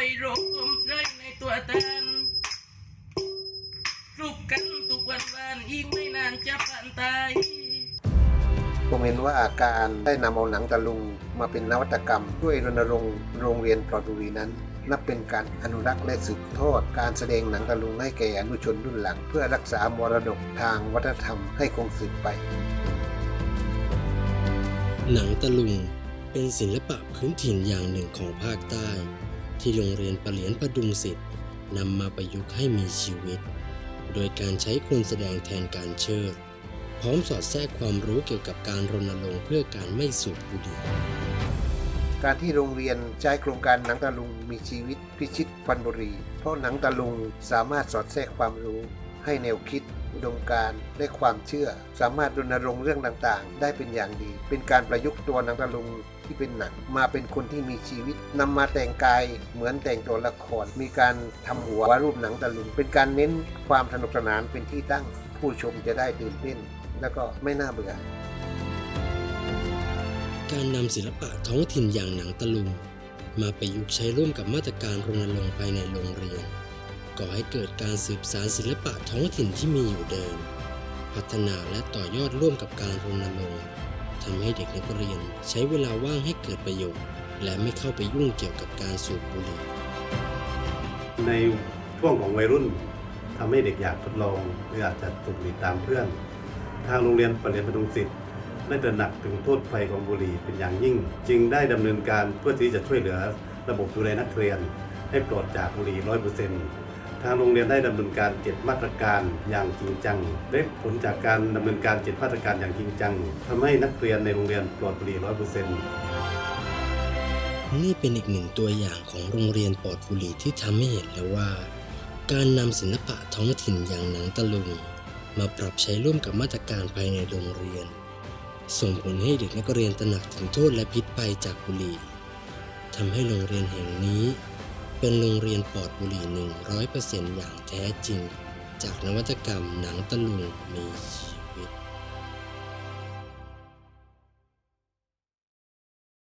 อยรกกลมร้ในตัวตานรูปกันทุกวันวันอีกไม่นานจะผ่นตาย ผมเห็นว่าอาการได้นำเอาหนังตะลุงมาเป็นนวัตกรรมด้วยรณรงค์โรงเรียนปลอดบุรีนั้น นับเป็นการอนุรักษ์และสืบทอดการแสดงหนังตะลุงให้แก่อนุชนรุ่นหลัง เพื่อรักษามรดกทางวัฒนธรรมให้คงสืบไป หนังตะลุงเป็นศิลปะพื้นถิ่นอย่างหนึ่งของภาคใต้ ที่โรงเรียนปรเหลียนประดุงสิทธิ์นำมาประยุกต์ให้มีชีวิต โดยการใช้คนแสดงแทนการเชิด พร้อมสอดแทรกความรู้เกี่ยวกับการรณรงค์เพื่อการไม่สูบบุหรี่การที่โรงเรียนใช้โครงการหนังตะลุงมีชีวิตพิชิตฟันบุรี เพราะหนังตะลุงสามารถสอดแทรกความรู้ ให้แนวคิด อุดมการณ์และความเชื่อ สามารถรณรงค์เรื่องต่างๆ ได้เป็นอย่างดี เป็นการประยุกต์ตัวหนังตะลุงที่เป็นหนังมาเป็นคนที่มีชีวิตนำมาแต่งกายเหมือนแต่งตัวละคร มีการทำหัววาดรูปหนังตะลุง เป็นการเน้นความสนุกสนานเป็นที่ตั้ง ผู้ชมจะได้ตื่นเต้น แล้วก็ไม่น่าเบื่อการนำศิลปะท้องถิ่นอย่างหนังตะลุง มาประยุกต์ใช้ร่วมกับมาตรการรณรงค์ภายในโรงเรียน ก่อให้เกิดการสืบสานศิลปะท้องถิ่นที่มีอยู่เดิม พัฒนาและต่อยอดร่วมกับการรณรงค์ทำให้เด็กนักเรียนใช้เวลาว่างให้เกิดประโยชน์ และไม่เข้าไปยุ่งเกี่ยวกับการสูบบุหรี่ในช่วงของวัยรุ่นทำให้เด็กอยากทดลองหรืออาจจะสูบบุหรี่ตามเพื่อน ทางโรงเรียนปริญญาพดุงศิษย์ได้ตระหนักถึงโทษภัยของบุหรี่เป็นอย่างยิ่ง จึงได้ดำเนินการเพื่อที่จะช่วยเหลือระบบดูแลนักเรียน ให้ปลอดจากบุหรี่ร้อยเปอร์เซ็นต์ ทางโรงเรียนได้ดำเนินการเจ็ดมาตรการอย่างจริงจังได้ผลจากการดำเนินการเจ็ดมาตรการอย่างจริงจังทำให้นักเรียนในโรงเรียนปลอดบุหรี่ร้อยเปอร์เซ็นต์นี่เป็นอีกหนึ่งตัวอย่างของโรงเรียนปลอดบุหรี่ที่ทำให้เห็นแล้วว่า การนำศิลปะท้องถิ่นอย่างหนังตะลุง มาปรับใช้ร่วมกับมาตรการภายในโรงเรียน ส่งผลให้เด็กนักเรียนตระหนักถึงโทษและพิษภัยจากบุหรี่ทำให้โรงเรียนแห่งนี้ เป็นโรงเรียนปลอดบุหรี่ 100%อย่างแท้จริง จากนวัตกรรมหนังตะลุงมีชี